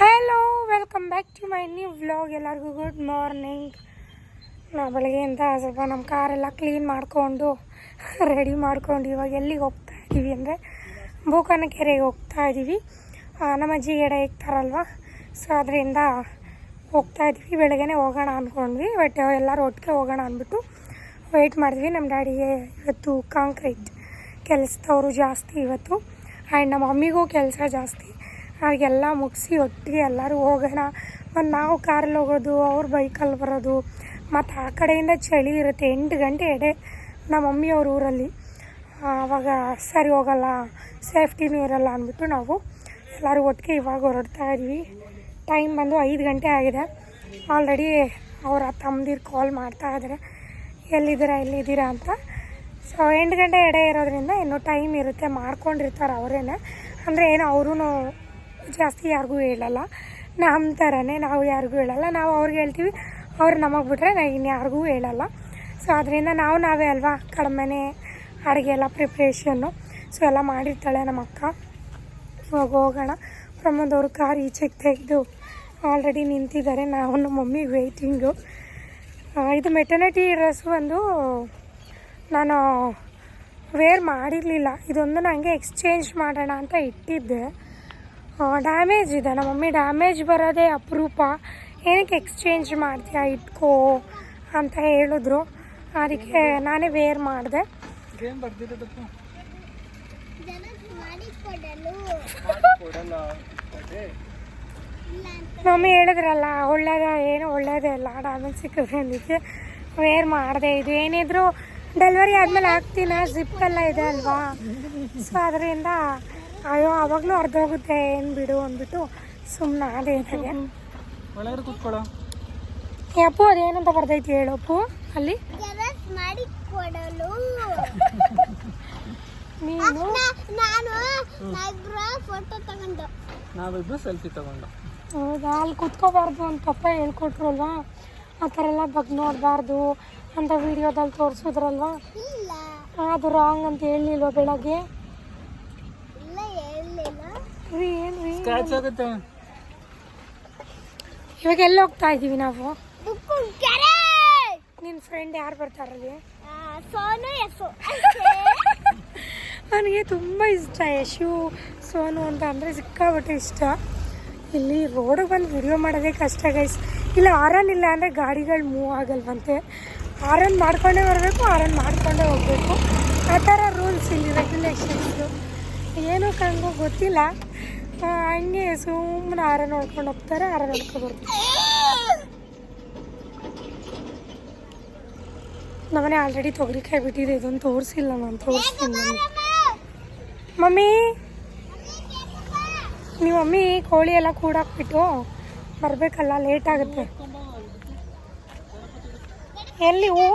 Hello welcome back to my new vlog ಎಲ್ಲರಿಗೂ good morning ನಾವು ಬೆಳಗ್ಗೆಯಿಂದ ಸ್ವಲ್ಪ ನಮ್ಮ ಕಾರೆಲ್ಲ ಕ್ಲೀನ್ ಮಾಡಿಕೊಂಡು ರೆಡಿ ಮಾಡ್ಕೊಂಡು ಇವಾಗ ಎಲ್ಲಿಗೆ ಹೋಗ್ತಾ ಇದ್ದೀವಿ ಅಂದರೆ ಬೂಕನಕೆರೆಗೆ ಹೋಗ್ತಾ ಇದ್ದೀವಿ ನಮ್ಮ ಅಜ್ಜಿ ಗಿಡ ಇಕ್ತಾರಲ್ವ ಸೊ ಅದರಿಂದ ಹೋಗ್ತಾ ಇದ್ವಿ. ಬೆಳಗ್ಗೆ ಹೋಗೋಣ ಅಂದ್ಕೊಂಡ್ವಿ ಬಟ್ ಎಲ್ಲರೂ ಒಟ್ಟಿಗೆ ಹೋಗೋಣ ಅಂದ್ಬಿಟ್ಟು ವೆಯ್ಟ್ ಮಾಡಿದ್ವಿ. ನಮ್ಮ ಡ್ಯಾಡಿಗೆ ಇವತ್ತು ಕಾಂಕ್ರೀಟ್ ಕೆಲಸದವರು ಜಾಸ್ತಿ ಇವತ್ತು. ಆ್ಯಂಡ್ ನಮ್ಮ ಮಮ್ಮಿಗೂ ಕೆಲಸ ಜಾಸ್ತಿ. ಹಾಗೆಲ್ಲ ಮುಗಿಸಿ ಒಟ್ಟಿಗೆ ಎಲ್ಲರೂ ಹೋಗೋಣ. ಮತ್ತು ನಾವು ಕಾರಲ್ಲಿ ಹೋಗೋದು, ಅವ್ರ ಬೈಕಲ್ಲಿ ಬರೋದು ಮತ್ತು ಆ ಕಡೆಯಿಂದ ಚಳಿ ಇರುತ್ತೆ. ಎಂಟು ಗಂಟೆ ಎಡೆ ನಮ್ಮ ಮಮ್ಮಿಯವ್ರ ಊರಲ್ಲಿ. ಆವಾಗ ಸರಿ ಹೋಗಲ್ಲ ಸೇಫ್ಟಿನೂ ಇರಲ್ಲ ಅಂದ್ಬಿಟ್ಟು ನಾವು ಎಲ್ಲರೂ ಒಟ್ಟಿಗೆ ಇವಾಗ ಹೊರಡ್ತಾ ಇದ್ವಿ. ಟೈಮ್ ಬಂದು ಐದು ಗಂಟೆ ಆಗಿದೆ. ಆಲ್ರೆಡಿ ಅವರ ತಮ್ಮದಿರು ಕಾಲ್ ಮಾಡ್ತಾ ಇದ್ದಾರೆ ಎಲ್ಲಿದ್ದೀರಾ ಎಲ್ಲಿದ್ದೀರಾ ಅಂತ. ಸೊ ಎಂಟು ಗಂಟೆ ಎಡೆ ಇರೋದ್ರಿಂದ ಇನ್ನೂ ಟೈಮ್ ಇರುತ್ತೆ, ಮಾಡ್ಕೊಂಡಿರ್ತಾರೆ ಅವರೇನೆ. ಅಂದರೆ ಏನು ಅವರೂ ಜಾಸ್ತಿ ಯಾರಿಗೂ ಹೇಳಲ್ಲ. ನಮ್ಮ ಥರನೇ ನಾವು ಯಾರಿಗೂ ಹೇಳಲ್ಲ. ನಾವು ಅವ್ರಿಗೆ ಹೇಳ್ತೀವಿ, ಅವ್ರು ನಮಗೆ ಬಿಟ್ರೆ ನಾ ಇನ್ಯಾರಿಗೂ ಹೇಳಲ್ಲ. ಸೊ ಅದರಿಂದ ನಾವು ನಾವೇ ಅಲ್ವಾ ಕಡಿಮೆ ಅಡುಗೆ ಎಲ್ಲ ಪ್ರಿಪ್ರೇಷನ್ನು ಸೊ ಎಲ್ಲ ಮಾಡಿರ್ತಾಳೆ ನಮ್ಮ ಅಕ್ಕ. ಇವಾಗ ಹೋಗೋಣ. ಪ್ರಮೋದವ್ರ ಕಾರ್ ಈಚೆಗೆ ತೆಗೆದು ಆಲ್ರೆಡಿ ನಿಂತಿದ್ದಾರೆ. ನಾವು ನಮ್ಮ ಮಮ್ಮಿ ವೆಯ್ಟಿಂಗು ಇದು ಮೆಟರ್ನಿಟಿ ಡ್ರೆಸ್ ಒಂದು ನಾನು ವೇರ್ ಮಾಡಿರಲಿಲ್ಲ. ಇದೊಂದು ನನಗೆ ಎಕ್ಸ್ಚೇಂಜ್ ಮಾಡೋಣ ಅಂತ ಇಟ್ಟಿದ್ದೆ. ಡ್ಯಾಮೇಜ್ ಇದೆ. ನಮ್ಮ ಮಮ್ಮಿ ಡ್ಯಾಮೇಜ್ ಬರೋದೇ ಅಪರೂಪ. ಏನಕ್ಕೆ ಎಕ್ಸ್ಚೇಂಜ್ ಮಾಡ್ತೀಯಾ ಇಟ್ಕೋ ಅಂತ ಹೇಳಿದ್ರು. ಅದಕ್ಕೆ ನಾನೇ ವೇರ್ ಮಾಡಿದೆ. ಮಮ್ಮಿ ಹೇಳಿದ್ರಲ್ಲ ಒಳ್ಳೇದ ಏನು ಒಳ್ಳೇದೇ ಅಲ್ಲ ಡ್ಯಾಮೇಜ್ ಸಿಕ್ಕಿದ್ರೆ ಅದಕ್ಕೆ ವೇರ್ ಮಾಡಿದೆ. ಇದು ಏನಿದ್ರು ಡೆಲಿವರಿ ಆದಮೇಲೆ ಹಾಕ್ತೀನ? ಎಲ್ಲ ಇದೆ ಅಲ್ವಾ? ಸೊ ಅದರಿಂದ ಅಯ್ಯೋ ಆವಾಗಲೂ ಅರ್ಧೋಗುತ್ತೆ ಏನು ಬಿಡು ಅಂದ್ಬಿಟ್ಟು ಸುಮ್ಮನೆ ಅದೇ ಇದ್ದಾಗೆ. ಒಳಗಡೆ ಕೂತ್ಕೊಳ್ಳೋ. ಏ ಅಪ್ಪು ಅದೇನಂತ ಬರ್ದೈತಿ ಹೇಳು ಅಪ್ಪು ಅಲ್ಲಿ? ಮಾಡಿಕೊಡಲು ನೀನು? ನಾನು ಫೋಟೋ ತಗೊಂಡು. ನಾವಿಬ್ರು ಸೆಲ್ಫಿ ತಗೊಂಡು. ಹೌದಾ? ಅಲ್ಲಿ ಕುತ್ಕೋಬಾರ್ದು ಅಂತ ಪಪ್ಪ ಹೇಳ್ಕೊಟ್ರಲ್ವಾ? ಆ ಥರ ಎಲ್ಲ ಬಗ್ಗೆ ನೋಡಬಾರ್ದು ಅಂತ ವಿಡಿಯೋದಲ್ಲಿ ತೋರಿಸಿದ್ರಲ್ವಾ? ಇಲ್ಲ. ಅದು ರಾಂಗ್ ಅಂತ ಹೇಳಿಲ್ವ ಬೆಳಗ್ಗೆ ಇಲ್ಲ ಹೇಳಿಲ್ಲ ರೀ ಏನು ರೀ ಸ್ಕ್ರಾಚ್ ಆಗುತ್ತೆ. ಇವಾಗ ಎಲ್ಲಿ ಹೋಗ್ತಾ ಇದೀವಿ ನಾವು? ನಿನ್ ನಿನ್ನ ಫ್ರೆಂಡ್ ಯಾರು ಬರ್ತಾರಲ್ಲಿ ಆ, ಸೋನು ಎಸು ನನಗೆ ತುಂಬ ಇಷ್ಟ ಯಶು ಸೋನು ಅಂತ ಅಂದರೆ ಸಿಕ್ಕಾಪಟ್ಟೆ ಇಷ್ಟ. ಇಲ್ಲಿ ರೋಡಿಗೆ ಬಂದು ವಿಡಿಯೋ ಮಾಡೋದೇ ಕಷ್ಟ ಗೈಸ್ ಇಲ್ಲ ಆರನ್ ಇಲ್ಲ ಅಂದರೆ ಗಾಡಿಗಳು ಮೂವ್ ಆಗಲ್ವಂತೆ. ಆರನ್ ಮಾಡ್ಕೊಂಡೇ ಬರಬೇಕು ಆರನ್ ಮಾಡ್ಕೊಂಡೇ ಹೋಗಬೇಕು. ಆ ಥರ ರೂಲ್ಸ್ ಇಲ್ಲಿ ರೆಗ್ಯುಲೇಷನ್ಸು ಏನು ಕಂಗು ಗೊತ್ತಿಲ್ಲ. ಹಂಗೆ ಸುಮ್ಮನೆ ಆರ ನೋಡ್ಕೊಂಡು ಹೋಗ್ತಾರೆ ಆರ ನೋಡ್ಕೊಂಡು ಬರ್ತಾರೆ. ನಮ್ಮನೆ ಆಲ್ರೆಡಿ ತೊಗರಿಕಾಯಿ ಬಿಟ್ಟಿದೆ, ಇದೊಂದು ತೋರಿಸಿಲ್ಲ ನಾನು, ತೋರಿಸ್ತೀನಿ. ಮಮ್ಮಿ! ನೀವು ಮಮ್ಮಿ, ಕೋಳಿ ಎಲ್ಲ ಕೂಡಾಕ್ಬಿಟ್ಟು ಬರಬೇಕಲ್ಲ ಲೇಟ್ ಆಗುತ್ತೆ. ಎಲ್ಲಿ ಹೂ?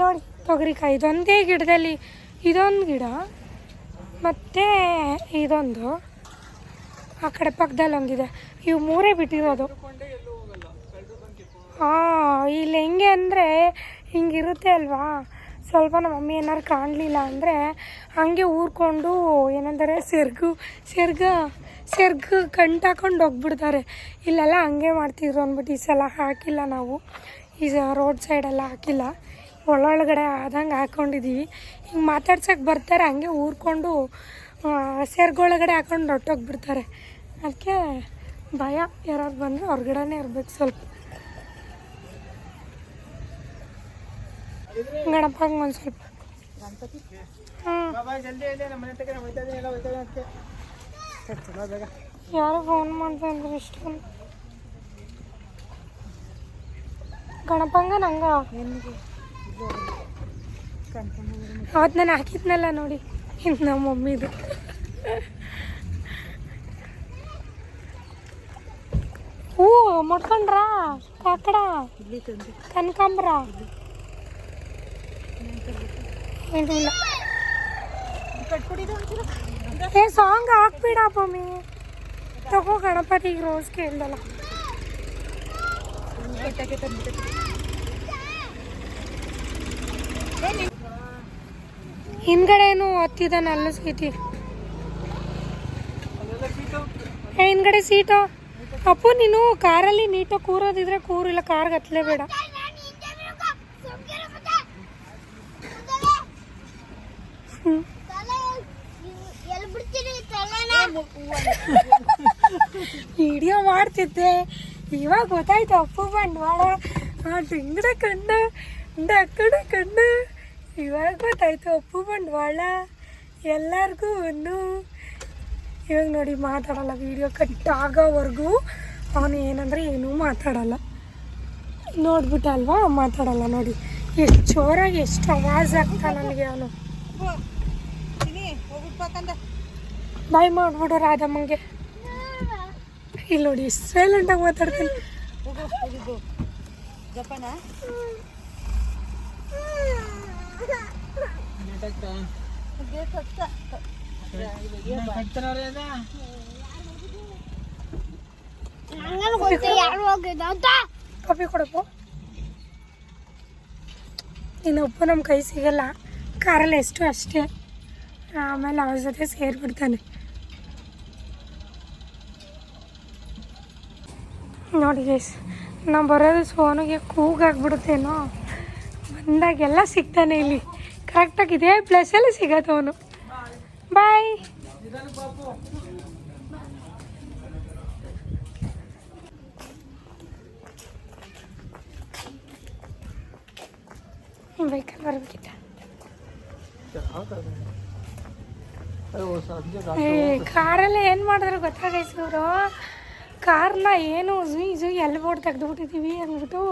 ನೋಡಿ, ತೊಗರಿಕಾಯಿ, ಇದೊಂದೇ ಗಿಡದಲ್ಲಿ, ಇದೊಂದು ಗಿಡ. ಮತ್ತು ಇದೊಂದು. ಆ ಕಡೆ ಪಕ್ಕದಲ್ಲಿ ಒಂದಿದೆ. ಇವು ಮೂರೇ ಬಿಟ್ಟಿರೋದು. ಹಾಂ ಇಲ್ಲಿ ಹೆಂಗೆ ಅಂದರೆ ಹಿಂಗಿರುತ್ತೆ ಅಲ್ವಾ? ಸ್ವಲ್ಪ ನಮ್ಮ ಮಮ್ಮಿ ಏನಾರು ಕಾಣಲಿಲ್ಲ ಅಂದರೆ ಹಂಗೆ ಊರ್ಕೊಂಡು ಏನಂತಾರೆ, ಸೆರ್ಗು, ಸೆರ್ಗ, ಸೆರ್ಗು ಕಂಟಾಕೊಂಡು ಹೋಗ್ಬಿಡ್ತಾರೆ. ಇಲ್ಲೆಲ್ಲ ಹಂಗೆ ಮಾಡ್ತಿದ್ರು ಅಂದ್ಬಿಟ್ಟು ಈ ಸಲ ಹಾಕಿಲ್ಲ ನಾವು. ಈ ರೋಡ್ ಸೈಡೆಲ್ಲ ಹಾಕಿಲ್ಲ. ಒಳೊಳಗಡೆ ಆದಂಗೆ ಹಾಕ್ಕೊಂಡಿದ್ದೀವಿ ಹಿಂಗೆ ಮಾತಾಡ್ಸೋಕೆ ಬರ್ತಾರೆ, ಹಂಗೆ ಊರ್ಕೊಂಡು ಸೇರ್ಗೊಳಗಡೆ ಹಾಕೊಂಡು ಹೊಟ್ಟೋಗ್ಬಿಡ್ತಾರೆ ಅದಕ್ಕೆ ಭಯ ಯಾರು ಬಂದರೆ ಹೊರ್ಗಡೆನೇ ಇರಬೇಕು ಸ್ವಲ್ಪ. ಗಣಪಂಗೆ ಒಂದು ಸ್ವಲ್ಪ. ಯಾರು ಫೋನ್ ಮಾಡ್ತಾರೆ ಇಷ್ಟು. ಇಷ್ಟೊಂದು ಗಣಪಂಗ ನಂಗ ಅವತ್ತು ನಾನು ಹಾಕಿದ್ನಲ್ಲ ನೋಡಿ ಇನ್ನು ನಮ್ಮ ಮಮ್ಮಿದು. ಹೂ, ಮುಟ್ಕೊಂಡ್ರ? ಕಾಕಡ ಕನಕಾಂಬ್ರ? ಇದು ಇಲ್ಲ ಏ ಸಾಂಗ್ ಹಾಕ್ಬಿಡ ಮಮ್ಮಿ. ತಗೋ ಗಣಪತಿಗೆ ರೋಸ್ ಕೇಳ್ದಲ್ಲ. ಹಿಂದ್ಗಡೆ ಏನು ಹತ್ತಿದಾನ ಅಲ್ಲ ಸೀತಿ ಹಿಂದ್ಗಡೆ ಸೀಟು. ಅಪ್ಪು, ನೀನು ಕಾರಲ್ಲಿ ನೀಟಾಗಿ ಕೂರೋದಿದ್ರೆ ಕೂರಿಲ್ಲ ಕಾರ್ ಕಾರ್ಗೆ ಹತ್ತಲೇಬೇಡ ವಿಡಿಯೋ ಮಾಡ್ತಿದ್ದೆ. ಇವಾಗ ಗೊತ್ತಾಯ್ತು ಅಪ್ಪು ಬಂಡವಾಳ. ಆ ಡಿಂಗಡೆ ಕಣ್ಣು ಕಣ್ಣ ಇವಾಗ ಗೊತ್ತಾಯ್ತು ಅಪ್ಪು ಬಂಡವಾಳ ಎಲ್ಲರಿಗೂ ಒಂದು ಇವಾಗ ನೋಡಿ ಮಾತಾಡಲ್ಲ ವಿಡಿಯೋ ಕಟ್ ಆಗೋವರೆಗೂ ಅವನು ಏನಂದ್ರೆ ಏನೂ ಮಾತಾಡಲ್ಲ ನೋಡ್ಬಿಟ್ಟಲ್ವಾ ಮಾತಾಡಲ್ಲ ನೋಡಿ ಎಷ್ಟು ಜೋರಾಗಿ ಎಷ್ಟು ಅವಾಜ್ ಆಗ್ತಾ ನನಗೆ ಅವನು ಬಾಯ್ ಮಾಡ್ಬಿಡು ರಾಧಮ್ಮಂಗೆ ಇಲ್ಲಿ ನೋಡಿ ಸೈಲೆಂಟಾಗಿ ಮಾತಾಡ್ತೀನಿ ನಂಗೇನು ಗೊತ್ತು ಯಾರು ಹೋಗಿದ್ದು ಅಂತ ಕಾಫಿ ಕೊಡಪ್ಪು. ಇನ್ನೊಬ್ಬ ನಮ್ಮ ಕೈ ಸಿಗಲ್ಲ. ಕಾರಲ್ಲಿ ಎಷ್ಟು ಅಷ್ಟೇ. ಆಮೇಲೆ ಅವ್ರ ಜೊತೆ ಸೇರಿಬಿಡ್ತಾನೆ. ನೋಡಿ ಗೇಸ್ ನಾವು ಬರೋದು ಸೋನಿಗೆ ಕೂಗಾಗ್ಬಿಡುತ್ತೇನೋ. ಬಂದಾಗೆಲ್ಲ ಸಿಗ್ತಾನೆ ಇಲ್ಲಿ. ಕರೆಕ್ಟಾಗಿ ಇದೇ ಪ್ಲೇಸಲ್ಲಿ ಸಿಗತ್ತವನು ಬಾಯ್ ಬೈಕಲ್ಲಿ ಬರ್ಬೇಕಿತ್ತ? ಕಾರಲ್ಲಿ ಏನು ಮಾಡಿದ್ರು ಗೊತ್ತಾಗೈತೆ ಕಾರ್ನ ಏನು, ಜುಯ್ ಜುಯ್, ಎಲ್ಲಿ ಬೋರ್ಡ್ ತೆಗೆದುಬಿಟ್ಟಿದ್ದೀವಿ ಅಂದ್ಬಿಟ್ಟು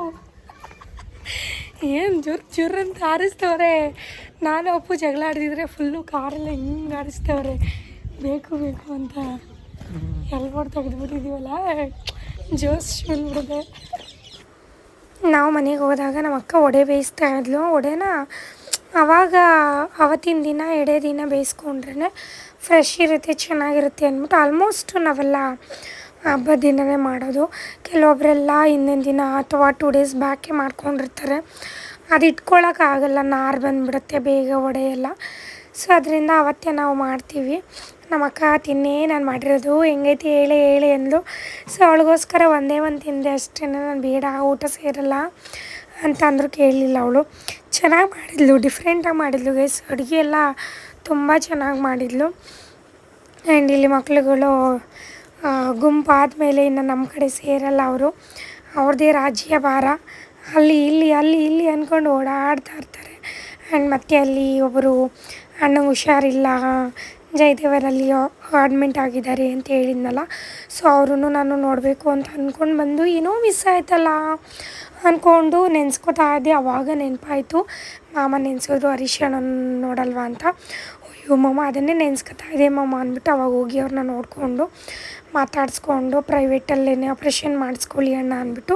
ಏನು ಜುರ್ ಜುರ್ ಅಂತ ಆರಿಸ್ತವ್ರೆ ನಾನು ಅಪ್ಪು ಜಗಳ ಆಡಿದ್ರೆ ಫುಲ್ಲು ಕಾರೆಲ್ಲ ಹಿಂಗೆ ಆಡಿಸ್ತವ್ರೆ ಬೇಕು ಬೇಕು ಅಂತ. ಎಲ್ಲಿ ಬೋರ್ಡ್ ತೆಗೆದುಬಿಟ್ಟಿದ್ದೀವಲ್ಲ ಜೋಸ್ ಬಂದ್ಬಿಡಿದೆ ನಾವು ಮನೆಗೆ ಹೋದಾಗ ನಮ್ಮ ಅಕ್ಕ ಒಡೆ ಬೇಯಿಸ್ತಾ ಇದ್ಲು. ಒಡೆನ ಅವಾಗ ಅವತ್ತಿನ ದಿನ, ಎಡೆ ದಿನ ಬೇಯಿಸ್ಕೊಂಡ್ರೆ ಫ್ರೆಶ್ ಇರುತ್ತೆ, ಚೆನ್ನಾಗಿರುತ್ತೆ ಅಂದ್ಬಿಟ್ಟು ಆಲ್ಮೋಸ್ಟ್ ನಾವೆಲ್ಲ ಹಬ್ಬದ ದಿನವೇ ಮಾಡೋದು. ಕೆಲವೊಬ್ಬರೆಲ್ಲ ಹಿಂದಿನ ದಿನ ಅಥವಾ ಟೂ ಡೇಸ್ ಬ್ಯಾಕೆ ಮಾಡ್ಕೊಂಡಿರ್ತಾರೆ. ಅದು ಇಟ್ಕೊಳ್ಳೋಕ್ಕಾಗಲ್ಲ ನಾರು ಬಂದುಬಿಡುತ್ತೆ ಬೇಗ ಒಡೆ ಎಲ್ಲ. ಸೊ ಅದರಿಂದ ಅವತ್ತೇ ನಾವು ಮಾಡ್ತೀವಿ. ನಮ್ಮ ಅಕ್ಕ ತಿನ್ನೇ ನಾನು ಮಾಡಿರೋದು. ಹೆಂಗೈತಿ ಹೇಳಿ ಹೇಳಿ ಅಂದಳು ಸೊ ಅವಳಿಗೋಸ್ಕರ ಒಂದೇ ಒಂದು ತಿಂದೆ ಅಷ್ಟೇ ನಾನು ಬೇಡ, ಊಟ ಸೇರಲ್ಲ ಅಂತ ಅಂದರೂ ಕೇಳಲಿಲ್ಲ ಅವಳು. ಚೆನ್ನಾಗಿ ಮಾಡಿದ್ಲು ಡಿಫ್ರೆಂಟಾಗಿ ಮಾಡಿದ್ಲು ಗೈಸ್ ಅಡುಗೆ ಎಲ್ಲ ತುಂಬ ಚೆನ್ನಾಗಿ ಮಾಡಿದ್ಲು. ಆ್ಯಂಡ್ ಇಲ್ಲಿ ಮಕ್ಳುಗಳು ಗುಂಪಾದ ಮೇಲೆ ಇನ್ನು ನಮ್ಮ ಕಡೆ ಸೇರಲ್ಲ ಅವರು. ಅವ್ರದ್ದೇ ರಾಜ್ಯ ಭಾರ. ಅಲ್ಲಿ, ಇಲ್ಲಿ ಅಲ್ಲಿ, ಇಲ್ಲಿ ಅಂದ್ಕೊಂಡು ಓಡಾಡ್ತಾ ಇರ್ತಾರೆ. ಆ್ಯಂಡ್ ಮತ್ತೆ ಅಲ್ಲಿ ಒಬ್ಬರು ಅಣ್ಣ ಹುಷಾರಿಲ್ಲ, ಜಯದೇವರಲ್ಲಿ ಅಡ್ಮಿಂಟ್ ಆಗಿದ್ದಾರೆ ಅಂತ ಹೇಳಿದ್ನಲ್ಲ. ಸೊ ಅವ್ರೂ ನಾನು ನೋಡಬೇಕು ಅಂತ ಅಂದ್ಕೊಂಡು ಬಂದು ಏನೋ ಮಿಸ್ ಆಯ್ತಲ್ಲ ಅಂದ್ಕೊಂಡು ನೆನೆಸ್ಕೊತಾ ಇದ್ದೆ. ಅವಾಗ ನೆನಪಾಯಿತು. ಮಾಮ ನೆನೆಸೋದು ಹರೀಶಣ್ಣ ನೋಡಲ್ವಾ ಅಂತ. ಅಯ್ಯೋ ಮಾಮ, ಅದನ್ನೇ ನೆನೆಸ್ಕೊತಾ ಇದೆ ಮಾಮ ಅಂದ್ಬಿಟ್ಟು ಅವಾಗ ಹೋಗಿ ಅವ್ರನ್ನ ನೋಡಿಕೊಂಡು ಮಾತಾಡಿಸ್ಕೊಂಡು ಪ್ರೈವೇಟಲ್ಲೇ ಆಪ್ರೇಷನ್ ಮಾಡಿಸ್ಕೊಳ್ಳಿ ಅಣ್ಣ ಅಂದ್ಬಿಟ್ಟು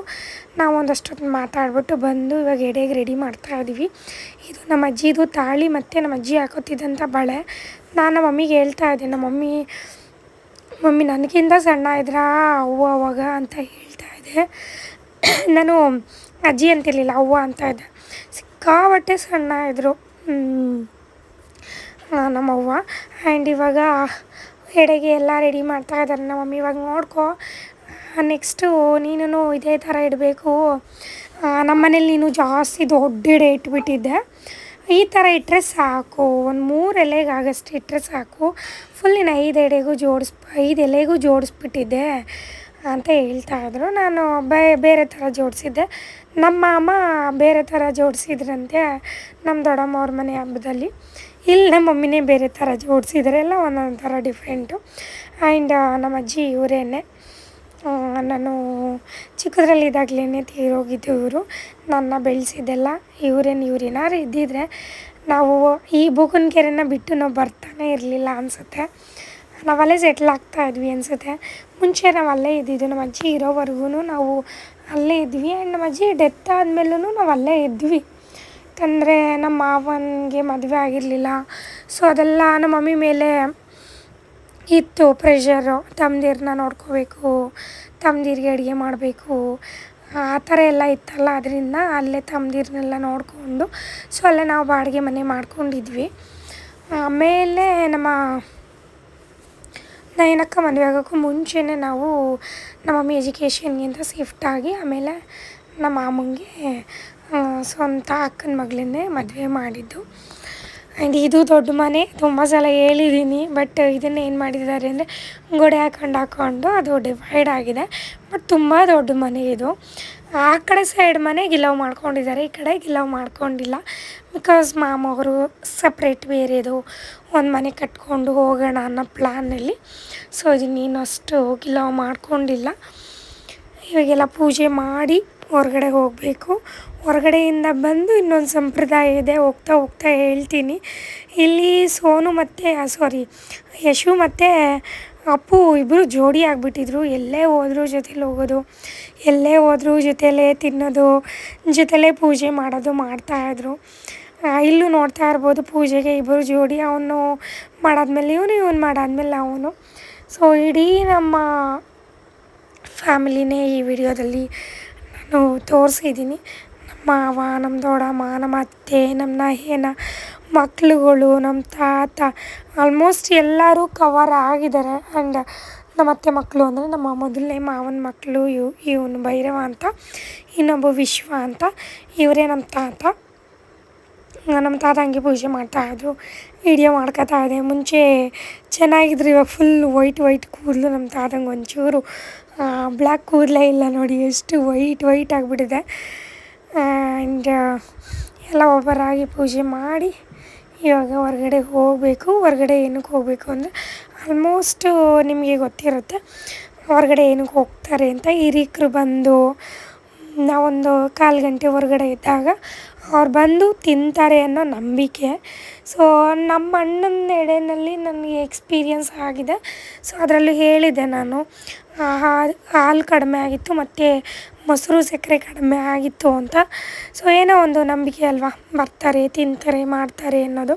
ನಾವು ಒಂದಷ್ಟೊತ್ತು ಮಾತಾಡ್ಬಿಟ್ಟು ಬಂದು ಇವಾಗ ಎಡೆಗೆ ರೆಡಿ ಮಾಡ್ತಾ ಇದ್ದೀವಿ. ಇದು ನಮ್ಮ ಅಜ್ಜಿದು ತಾಳಿ ಮತ್ತು ನಮ್ಮ ಅಜ್ಜಿ ಹಾಕೋತಿದ್ದಂಥ ಬಳೆ. ನಾನು ನಮ್ಮ ಮಮ್ಮಿಗೆ ಹೇಳ್ತಾ ಇದ್ದೆ, ನಮ್ಮ ಮಮ್ಮಿ ಮಮ್ಮಿ ನನಗಿಂತ ಸಣ್ಣ ಇದ್ರಾ, ಅವ್ವ ಅವಾಗ ಅಂತ ಹೇಳ್ತಾ ಇದ್ದೆ. ನಾನು ಅಜ್ಜಿ ಅಂತಿರಲಿಲ್ಲ, ಅವ್ವ ಅಂತ ಇದ್ದೆ. ಸಿಕ್ಕಾಬಟ್ಟೆ ಸಣ್ಣ ಇದ್ದರು ನಮ್ಮವ್ವ ಆ್ಯಂಡ್ ಇವಾಗ ಎಡೆಗೆ ಎಲ್ಲ ರೆಡಿ ಮಾಡ್ತಾ ಇದ್ದಾರೆ ನಮ್ಮ ಮಮ್ಮಿ ಇವಾಗ ನೋಡ್ಕೊ ನೆಕ್ಸ್ಟು ನೀನು ಇದೇ ಥರ ಇಡಬೇಕು. ನಮ್ಮ ಮನೇಲಿ ನೀನು ಜಾಸ್ತಿ ದೊಡ್ಡ ಎಡೆ ಇಟ್ಬಿಟ್ಟಿದ್ದೆ. ಈ ಥರ ಇಟ್ಟರೆ ಸಾಕು. ಒಂದು ಮೂರು ಎಲೆಗೆ ಆಗಷ್ಟು ಇಟ್ಟರೆ ಸಾಕು. ಫುಲ್ ನೀನು ಐದು ಎಡೆಗೂ ಜೋಡಿಸ್, ಐದು ಎಲೆಗೂ ಜೋಡಿಸ್ಬಿಟ್ಟಿದ್ದೆ ಅಂತ ಹೇಳ್ತಾ ಇದ್ರು. ನಾನು ಬೇರೆ ಥರ ಜೋಡಿಸಿದ್ದೆ. ನಮ್ಮ ಮಾಮ ಬೇರೆ ಥರ ಜೋಡಿಸಿದ್ರಂತೆ ನಮ್ಮ ದೊಡ್ಡಮ್ಮ ಅವ್ರ ಮನೆ ಹಬ್ಬದಲ್ಲಿ ಇಲ್ಲಿ ನಮ್ಮ ಮಮ್ಮಿನೇ ಬೇರೆ ಥರ ಜೋಡಿಸಿದರೆ ಎಲ್ಲ ಒಂದೊಂದು ಥರ ಡಿಫ್ರೆಂಟು ಆ್ಯಂಡ್ ನಮ್ಮ ಅಜ್ಜಿ ಇವರೇನೆ. ನಾನು ಚಿಕ್ಕದ್ರಲ್ಲಿದ್ದಾಗಲೇ ತೀರೋಗಿದ್ದು ಇವರು. ನನ್ನ ಬೆಳೆಸಿದ್ದೆಲ್ಲ ಇವರೇನು ಇವ್ರು ಏನಾದ್ರು ಇದ್ದಿದ್ರೆ ನಾವು ಈ ಬೂಕನಕೆರೆನ ಬಿಟ್ಟು ನಾವು ಬರ್ತಾನೆ ಇರಲಿಲ್ಲ ಅನಿಸುತ್ತೆ. ನಾವಲ್ಲೇ ಸೆಟ್ಲ್ ಆಗ್ತಾ ಇದ್ವಿ ಅನಿಸುತ್ತೆ. ಮುಂಚೆ ನಾವು ಅಲ್ಲೇ ಇದ್ದಿದ್ದು, ನಮ್ಮ ಅಜ್ಜಿ ಇರೋವರೆಗೂ ನಾವು ಅಲ್ಲೇ ಇದ್ವಿ. ಆ್ಯಂಡ್ ನಮ್ಮ ಅಜ್ಜಿ ಡೆತ್ ಆದಮೇಲೂ ನಾವು ಅಲ್ಲೇ ಇದ್ವಿ. ಯಾಕಂದರೆ ನಮ್ಮ ಮಾವನಿಗೆ ಮದುವೆ ಆಗಿರಲಿಲ್ಲ. ಸೊ ಅದೆಲ್ಲ ನಮ್ಮ ಮಮ್ಮಿ ಮೇಲೆ ಇತ್ತು ಪ್ರೆಷರು ತಮ್ದಿರನ್ನ ನೋಡ್ಕೋಬೇಕು ತಮ್ದಿರಿಗೆ ಅಡುಗೆ ಮಾಡಬೇಕು. ಆ ಥರ ಎಲ್ಲ ಇತ್ತಲ್ಲ ಅದರಿಂದ ಅಲ್ಲೇ ತಮ್ಮದಿರನ್ನೆಲ್ಲ ನೋಡಿಕೊಂಡು ಸೊ ಅಲ್ಲೇ ನಾವು ಬಾಡಿಗೆ ಮನೆ ಮಾಡ್ಕೊಂಡಿದ್ವಿ. ಆಮೇಲೆ ನಮ್ಮ ನಯನಕ್ಕ ಮದುವೆ ಆಗೋಕ್ಕೂ ಮುಂಚೆನೇ ನಾವು ನಮ್ಮ ಮಮ್ಮಿ ಎಜುಕೇಷನ್ಗಿಂತ ಶಿಫ್ಟ್ ಆಗಿ ಆಮೇಲೆ ನಮ್ಮ ಮಾಮಂಗೆ ಆ, ಸ್ವಂತ ಅಕ್ಕನ ಮಗಳನ್ನೇ ಮದುವೆ ಮಾಡಿದ್ದು. ಆ್ಯಂಡ್ ಇದು ದೊಡ್ಡ ಮನೆ, ತುಂಬ ಸಲ ಹೇಳಿದ್ದೀನಿ ಬಟ್ ಇದನ್ನು ಏನು ಮಾಡಿದ್ದಾರೆ ಅಂದರೆ ಗೋಡೆ ಹಾಕೊಂಡು ಹಾಕೊಂಡು ಅದು ಡಿವೈಡ್ ಆಗಿದೆ. ಬಟ್ ತುಂಬ ದೊಡ್ಡ ಮನೆ ಇದು. ಆ ಕಡೆ ಸೈಡ್ ಮನೆ ಗಿಲವ್ ಮಾಡ್ಕೊಂಡಿದ್ದಾರೆ, ಈ ಕಡೆ ಗಿಲವ್ ಮಾಡ್ಕೊಂಡಿಲ್ಲ. ಬಿಕಾಸ್ ಮಾಮವರು ಸಪ್ರೇಟ್ ಬೇರೆದು ಒಂದು ಮನೆ ಕಟ್ಕೊಂಡು ಹೋಗೋಣ ಅನ್ನೋ ಪ್ಲ್ಯಾನಲ್ಲಿ ಸೊ ಇದನ್ನೇನು ಅಷ್ಟು ಗಿಲಾವ್ ಮಾಡ್ಕೊಂಡಿಲ್ಲ. ಇವಾಗೆಲ್ಲ ಪೂಜೆ ಮಾಡಿ ಹೊರಗಡೆ ಹೋಗಬೇಕು. ಹೊರಗಡೆಯಿಂದ ಬಂದು ಇನ್ನೊಂದು ಸಂಪ್ರದಾಯ ಇದೆ, ಹೋಗ್ತಾ ಹೋಗ್ತಾ ಹೇಳ್ತೀನಿ. ಇಲ್ಲಿ ಸೋನು ಮತ್ತು ಸಾರಿ ಯಶು ಮತ್ತು ಅಪ್ಪು ಇಬ್ಬರು ಜೋಡಿ ಆಗಿಬಿಟ್ಟಿದ್ರು. ಎಲ್ಲೇ ಹೋದ್ರು ಜೊತೇಲಿ ಹೋಗೋದು, ಎಲ್ಲೇ ಹೋದ್ರು ಜೊತೆಯಲ್ಲೇ ತಿನ್ನೋದು, ಜೊತೆಲೇ ಪೂಜೆ ಮಾಡೋದು ಮಾಡ್ತಾಯಿದ್ರು ಇಲ್ಲೂ ನೋಡ್ತಾ ಇರ್ಬೋದು ಪೂಜೆಗೆ ಇಬ್ಬರು ಜೋಡಿ. ಅವನು ಮಾಡಾದ್ಮೇಲೆ, ಇವನು ಇವನು ಮಾಡಾದ್ಮೇಲೆ ಅವನು. ಸೊ ಇಡೀ ನಮ್ಮ ಫ್ಯಾಮಿಲಿನೇ ಈ ವಿಡಿಯೋದಲ್ಲಿ ನಾನು ತೋರಿಸಿದ್ದೀನಿ ನಮ್ಮ ಮಾವ, ನಮ್ಮ ದೊಡ್ಡಮ್ಮ ನಮ್ಮ ಅತ್ತೆ, ನಮ್ಮ ನಯನ ಮಕ್ಕಳುಗಳು ನಮ್ಮ ತಾತ ಆಲ್ಮೋಸ್ಟ್ ಎಲ್ಲರೂ ಕವರ್ ಆಗಿದ್ದಾರೆ. ಆ್ಯಂಡ್ ನಮ್ಮ ಅತ್ತೆ ಮಕ್ಕಳು ಅಂದರೆ ನಮ್ಮ ಮೊದಲನೇ ಮಾವನ ಮಕ್ಕಳು ಇವ್ ಇವನು ಭೈರವ ಅಂತ, ಇನ್ನೊಬ್ಬ ವಿಶ್ವ ಅಂತ, ಇವರೇ ನಮ್ಮ ತಾತ. ನಮ್ಮ ತಾತ ಹಂಗೆ ಪೂಜೆ ಮಾಡ್ತಾಯಿದ್ರು ವೀಡಿಯೋ ಮಾಡ್ಕೊತಾ ಇದೆ ಮುಂಚೆ ಚೆನ್ನಾಗಿದ್ರು, ಇವಾಗ ಫುಲ್ ವೈಟ್ ವೈಟ್ ಕೂದಲು ನಮ್ಮ ತಾತಂಗೆ ಒಂಚೂರು. ಬ್ಲ್ಯಾಕ್ ಕೂದಲೇ ಇಲ್ಲ ನೋಡಿ, ಎಷ್ಟು ವೈಟ್ ವೈಟ್ ಆಗಿಬಿಟ್ಟಿದೆ. ಆ್ಯಂಡ್ ಎಲ್ಲ ಒಬ್ಬರಾಗಿ ಪೂಜೆ ಮಾಡಿ ಇವಾಗ ಹೊರಗಡೆ ಹೋಗಬೇಕು. ಹೊರಗಡೆ ಏನಕ್ಕೆ ಹೋಗಬೇಕು ಅಂದರೆ ಆಲ್ಮೋಸ್ಟು ನಿಮಗೆ ಗೊತ್ತಿರುತ್ತೆ, ಹೊರಗಡೆ ಏನಕ್ಕೆ ಹೋಗ್ತಾರೆ ಅಂತ ಹಿರೀಕರು ಬಂದು ನಾವೊಂದು ಕಾಲು ಗಂಟೆ ಹೊರಗಡೆ ಇದ್ದಾಗ ಅವ್ರು ಬಂದು ತಿಂತಾರೆ ಅನ್ನೋ ನಂಬಿಕೆ. ಸೊ ನಮ್ಮ ಅಣ್ಣನ ಎಡೆಯಲ್ಲಿ ನನಗೆ ಎಕ್ಸ್ಪೀರಿಯನ್ಸ್ ಆಗಿದೆ. ಸೊ ಅದರಲ್ಲಿ ಹೇಳಿದೆ ನಾನು ಹಾಲು ಕಡಿಮೆ ಆಗಿತ್ತು, ಮತ್ತು ಮೊಸರು ಸಕ್ಕರೆ ಕಡಿಮೆ ಆಗಿತ್ತು ಅಂತ. ಸೊ ಏನೋ ಒಂದು ನಂಬಿಕೆ ಅಲ್ವಾ? ಬರ್ತಾರೆ, ತಿಂತಾರೆ, ಮಾಡ್ತಾರೆ ಅನ್ನೋದು.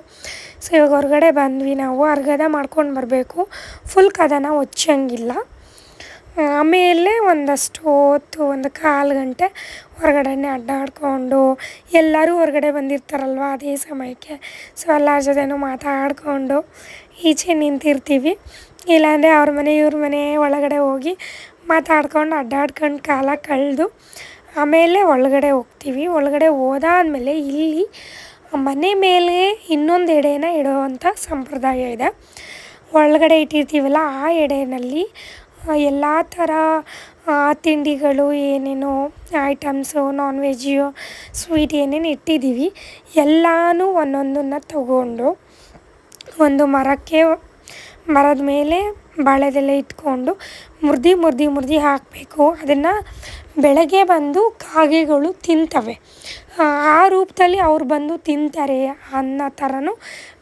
ಸೊ ಇವಾಗ ಹೊರಗಡೆ ಬಂದ್ವಿ ನಾವು ಅರ್ಗದ ಮಾಡ್ಕೊಂಡು ಬರಬೇಕು. ಫುಲ್ ಕದನ ಒಚ್ಚಂಗಿಲ್ಲ. ಆಮೇಲೆ ಒಂದಷ್ಟು ಹೊತ್ತು, ಒಂದು ಕಾಲು ಗಂಟೆ ಹೊರಗಡೆನೇ ಅಡ್ಡಾಡಿಕೊಂಡು ಎಲ್ಲರೂ ಹೊರಗಡೆ ಬಂದಿರ್ತಾರಲ್ವ ಅದೇ ಸಮಯಕ್ಕೆ. ಸೊ ಎಲ್ಲರ ಜೊತೆನೂ ಮಾತಾಡಿಕೊಂಡು ಈಚೆ ನಿಂತಿರ್ತೀವಿ. ಇಲ್ಲಾಂದರೆ ಅವ್ರ ಮನೆ, ಇವ್ರ ಮನೆ ಒಳಗಡೆ ಹೋಗಿ ಮಾತಾಡ್ಕೊಂಡು ಅಡ್ಡಾಡ್ಕೊಂಡು ಕಾಲ ಕಳೆದು ಆಮೇಲೆ ಒಳಗಡೆ ಹೋಗ್ತೀವಿ. ಒಳಗಡೆ ಹೋದಾದ್ಮೇಲೆ ಇಲ್ಲಿ ಮನೆ ಮೇಲೆ ಇನ್ನೊಂದು ಎಡೆನ ಇಡುವಂಥ ಸಂಪ್ರದಾಯ ಇದೆ. ಒಳಗಡೆ ಇಟ್ಟಿರ್ತೀವಲ್ಲ ಆ ಎಡೆಯಲ್ಲಿ ಎಲ್ಲ ಥರ ತಿಂಡಿಗಳು ಏನೇನು ಐಟಮ್ಸು ನಾನ್ ವೆಜ್ಜು ಸ್ವೀಟ್ ಏನೇನು ಇಟ್ಟಿದ್ದೀವಿ ಎಲ್ಲನೂ ಒಂದೊಂದನ್ನು ತಗೊಂಡು ಒಂದು ಮರಕ್ಕೆ ಮರದ ಮೇಲೆ ಬಾಳೆದೆಲೆ ಇಟ್ಕೊಂಡು ಮುರ್ದು ಮುರ್ದು ಮುರ್ದು ಹಾಕಬೇಕು. ಅದನ್ನು ಬೆಳಗ್ಗೆ ಬಂದು ಕಾಗೆಗಳು ತಿಂತವೆ. ಆ, ರೂಪದಲ್ಲಿ ಅವ್ರು ಬಂದು ತಿಂತಾರೆ ಅನ್ನೋ ಥರನೂ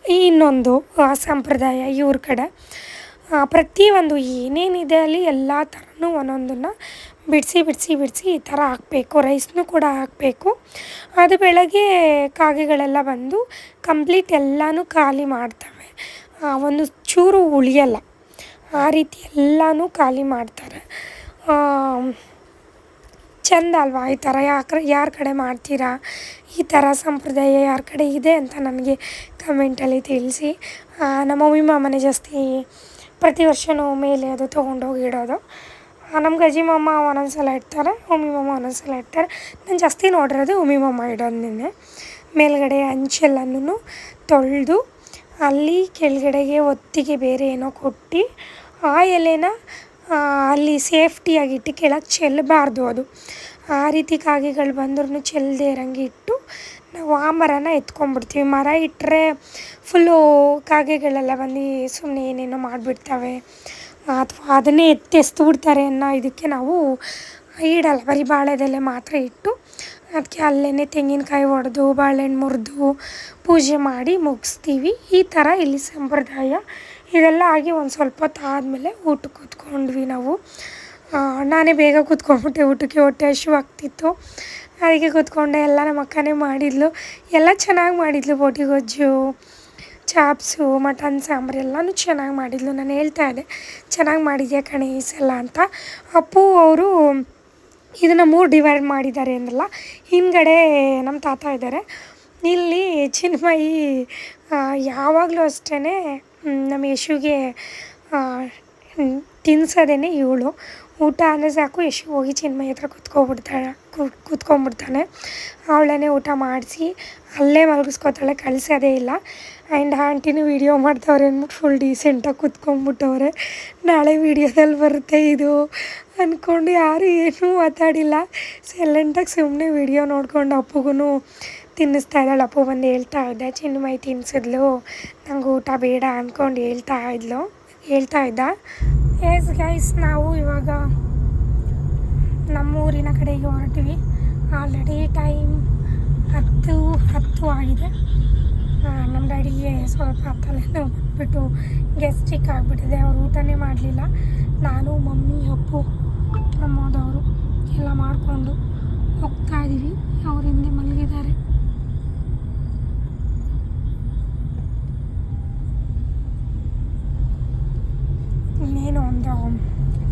ಇನ್ನೊಂದು ಸಂಪ್ರದಾಯ ಇವ್ರ ಕಡೆ. ಪ್ರತಿಯೊಂದು ಏನೇನಿದೆ ಅಲ್ಲಿ ಎಲ್ಲ ಥರನೂ ಒಂದೊಂದನ್ನು ಬಿಡಿಸಿ ಬಿಡಿಸಿ ಬಿಡಿಸಿ ಈ ಥರ ಹಾಕಬೇಕು. ರೈಸ್ನೂ ಕೂಡ ಹಾಕಬೇಕು. ಅದು ಬೆಳಗ್ಗೆ ಕಾಗೆಗಳೆಲ್ಲ ಬಂದು ಕಂಪ್ಲೀಟ್ ಎಲ್ಲನೂ ಖಾಲಿ ಮಾಡ್ತವೆ. ಒಂದು ಚೂರು ಉಳಿಯಲ್ಲ. ಆ ರೀತಿ ಎಲ್ಲನೂ ಖಾಲಿ ಮಾಡ್ತಾರೆ. ಚೆಂದ ಅಲ್ವಾ ಈ ಥರ? ಯಾಕ್ರೆ ಯಾರ ಕಡೆ ಮಾಡ್ತೀರಾ? ಈ ಥರ ಸಂಪ್ರದಾಯ ಯಾರ ಕಡೆ ಇದೆ ಅಂತ ನನಗೆ ಕಮೆಂಟಲ್ಲಿ ತಿಳಿಸಿ. ನಮ್ಮ ಮಮ್ಮಿ ಮಾಮನೇ ಜಾಸ್ತಿ ಪ್ರತಿ ವರ್ಷವೂ ಮೇಲೆ ಅದು ತೊಗೊಂಡೋಗಿ ಇಡೋದು. ನಮ್ಮ ಗಜಿ ಮಾಮ ಒಂದೊಂದು ಸಲ ಇಡ್ತಾರೆ, ಉಮಿ ಮಾಮ ಒಂದೊಂದು ಸಲ ಇಡ್ತಾರೆ. ನಾನು ಜಾಸ್ತಿ ನೋಡಿರೋದು ಉಮಿ ಮಾಮ ನಿನ್ನೆ. ಮೇಲ್ಗಡೆ ಅಂಚೆಲ್ಲನೂ ತೊಳೆದು, ಅಲ್ಲಿ ಕೆಳಗಡೆಗೆ ಒತ್ತಿಗೆ ಬೇರೆ ಏನೋ ಕೊಟ್ಟು, ಆ ಎಲೆನ ಅಲ್ಲಿ ಸೇಫ್ಟಿಯಾಗಿಟ್ಟು ಕೆಳಗೆ ಚೆಲ್ಲಬಾರ್ದು ಅದು. ಆ ರೀತಿ ಕಾಗೆಗಳು ಬಂದ್ರೂ ಚೆಲ್ಲದೆ ಇರೋಂಗೆ ಇಟ್ಟು ನಾವು ಆ ಮರನ ಎತ್ಕೊಂಡ್ಬಿಡ್ತೀವಿ. ಮರ ಇಟ್ಟರೆ ಫುಲ್ಲು ಕಾಗೆಗಳೆಲ್ಲ ಬಂದು ಸುಮ್ಮನೆ ಏನೇನೋ ಮಾಡಿಬಿಡ್ತವೆ. ಅಥವಾ ಅದನ್ನೇ ಎತ್ತಿ ಎಸ್ದು ಬಿಡ್ತಾರೆ ಅನ್ನೋ ಇದಕ್ಕೆ ನಾವು ಇಡಲ್ಲ ಬರೀ ಬಾಳೆದೆಲೆ ಮಾತ್ರ ಇಟ್ಟು ಅದಕ್ಕೆ ಅಲ್ಲೇ ತೆಂಗಿನಕಾಯಿ ಒಡೆದು, ಬಾಳೆಹಣ್ಣು ಮುರಿದು ಪೂಜೆ ಮಾಡಿ ಮುಗಿಸ್ತೀವಿ. ಈ ಥರ ಇಲ್ಲಿ ಸಂಪ್ರದಾಯ ಇದೆಲ್ಲ ಆಗಿ ಒಂದು ಸ್ವಲ್ಪ ಹೊತ್ತು ಆದಮೇಲೆ ಊಟಕ್ಕೆ ಕೂತ್ಕೊಂಡ್ವಿ ನಾವು. ನಾನೇ ಬೇಗ ಕೂತ್ಕೊಂಡ್ಬಿಟ್ಟೆ ಊಟಕ್ಕೆ, ಹೊಟ್ಟೆ ಹಸಿವಾಗ್ತಿತ್ತು. ಅದಕ್ಕೆ ಕೂತ್ಕೊಂಡೆ, ಎಲ್ಲ ನಮ್ಮ ಅಕ್ಕನೇ ಮಾಡಿದ್ಲು. ಎಲ್ಲ ಚೆನ್ನಾಗಿ ಮಾಡಿದ್ಲು ಬೋಟಿ ಗೊಜ್ಜು, ಚಾಪ್ಸು, ಮಟನ್ ಸಾಂಬಾರು ಎಲ್ಲನೂ ಚೆನ್ನಾಗಿ ಮಾಡಿದ್ಲು. ನಾನು ಹೇಳ್ತಾ ಇದ್ದೆ, ಚೆನ್ನಾಗಿ ಮಾಡಿದ್ಯಾ ಕಣೆ ಈ ಸಲ ಅಂತ. ಅಪ್ಪು ಅವರು ಇದನ್ನು ಮೂರು ಡಿವೈಡ್ ಮಾಡಿದ್ದಾರೆ ಅಂದಲ್ಲ ಹಿಂದ್ಗಡೆ ನಮ್ಮ ತಾತ ಇದ್ದಾರೆ. ಇಲ್ಲಿ ಚಿನ್ಮಯಿ ಯಾವಾಗಲೂ ಅಷ್ಟೇ ನಮ್ಮ ಯಶುಗೆ ತಿನ್ಸೋದೇ ಇವಳು. ಊಟ ಅಂದರೆ ಸಾಕು, ಯಶು ಹೋಗಿ ಚಿನ್ಮಯ ಹತ್ರ ಕುತ್ಕೊಬಿಡ್ತಾಳೆ ಕೂತ್ಕೊಂಡ್ಬಿಡ್ತಾನೆ. ಅವಳನ್ನೇ ಊಟ ಮಾಡಿಸಿ, ಅಲ್ಲೇ ಮಲಗಿಸ್ಕೊತಾಳೆ, ಕಳಿಸೋದೇ ಇಲ್ಲ. ಆ್ಯಂಡ್ ಆಂಟಿನೂ ವೀಡಿಯೋ ಮಾಡ್ತವ್ರೆ ಅಂದ್ಬಿಟ್ಟು ಫುಲ್ ಡೀಸೆಂಟಾಗಿ ಕೂತ್ಕೊಂಬಿಟ್ಟವ್ರೆ ನಾಳೆ ವೀಡಿಯೋದಲ್ಲಿ ಬರುತ್ತೆ ಇದು ಅಂದ್ಕೊಂಡು ಯಾರು ಏನೂ ಮಾತಾಡಿಲ್ಲ. ಸೈಲೆಂಟಾಗಿ ಸುಮ್ಮನೆ ವೀಡಿಯೋ ನೋಡ್ಕೊಂಡು ಅಪ್ಪಗೂ ತಿನ್ನಿಸ್ತಾ ಇದ್ದಾಳೆ. ಅಪ್ಪು ಬಂದು ಹೇಳ್ತಾ ಇದ್ದೆ, ಚಿನ್ಮಯ್ ತಿನ್ನಿಸಿದ್ಲು ನಂಗೆ ಊಟ ಬೇಡ ಅಂದ್ಕೊಂಡು ಹೇಳ್ತಾ ಇದ್ಲು. ಹೇಳ್ತಾ ಇದ್ದ. ಎಸ್ ಗೈಸ್ ನಾವು ಇವಾಗ ನಮ್ಮೂರಿನ ಕಡೆಗೆ ಹೊರಟಿವಿ. ಆಲ್ರೆಡಿ ಟೈಮ್ ಹತ್ತು ಹತ್ತು ಆಗಿದೆ. ನಮ್ಮ ಡ್ಯಾಡಿಗೆ ಸ್ವಲ್ಪ ತಲೆನೋವು ಬಿಟ್ಟು ಗೆಸ್ಟಿಕ್ ಆಗಿಬಿಟ್ಟಿದೆ. ಅವ್ರು ಊಟನೇ ಮಾಡಲಿಲ್ಲ. ನಾನು, ಮಮ್ಮಿ, ಅಪ್ಪು ಪ್ರಮೋದವರು ಎಲ್ಲ ಮಾಡಿಕೊಂಡು ಹೋಗ್ತಾ ಇದ್ದೀವಿ ಅವ್ರ ಹಿಂದೆ ಮಲಗಿದ್ದಾರೆ.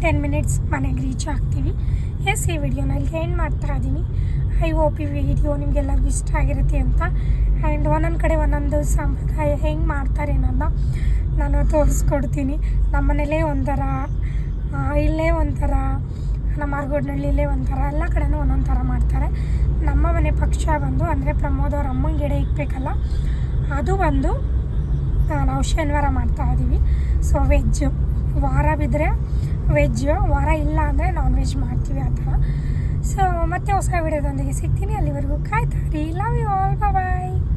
ಟೆನ್ ಮಿನಿಟ್ಸ್ ಮನೆಗೆ ರೀಚ್ ಆಗ್ತೀವಿ. ಎಸ್ ಈ ವಿಡಿಯೋನ ಇಲ್ಲಿಗೆ ಏನು ಮಾಡ್ತಾ ಇದ್ದೀನಿ? ಐ ಹೋಪ್ ಈ ವಿಡಿಯೋ ನಿಮಗೆಲ್ಲರಿಗೂ ಇಷ್ಟ ಆಗಿರುತ್ತೆ ಅಂತ. ಆ್ಯಂಡ್ ಒಂದೊಂದು ಕಡೆ ಒಂದೊಂದು ಸಂಪ್ರದಾಯ ಹೆಂಗೆ ಮಾಡ್ತಾರೆ ಅನ್ನೋದನ್ನ ನಾನು ತೋರಿಸ್ಕೊಡ್ತೀನಿ. ನಮ್ಮ ಮನೇಲೇ ಒಂಥರ ಇಲ್ಲೇ ಒಂಥರ, ನಮ್ಮ ಮಾರ್ಗೋಡ್ನಳ್ಳಿಲೇ ಒಂಥರ, ಎಲ್ಲ ಕಡೆನೂ ಒಂದೊಂದು ಥರ ಮಾಡ್ತಾರೆ. ನಮ್ಮ ಮನೆ ಪಕ್ಷ ಬಂದು, ಅಂದರೆ ಪ್ರಮೋದ್ ಅವ್ರ ಅಮ್ಮನ ಗಿಡ ಇಕ್ಬೇಕಲ್ಲ, ಅದು ಬಂದು ನಾವು ಶನಿವಾರ ಮಾಡ್ತಾ ಇದ್ದೀವಿ ಸೊ ವೆಜ್ಜು ವಾರ ಬಿದ್ದರೆ ವೆಜ್ ವಾರ ಇಲ್ಲ ಅಂದರೆ ನಾನ್ ವೆಜ್ ಮಾಡ್ತೀವಿ ಆ ಥರ. ಸೊ ಮತ್ತೆ ಹೊಸ ವಿಡಿಯೋದೊಂದಿಗೆ ಸಿಗ್ತೀನಿ. ಅಲ್ಲಿವರೆಗೂ ಕಾಯ್ತಾ ಲವ್ ಯು ಆಲ್ ಬಾಯ್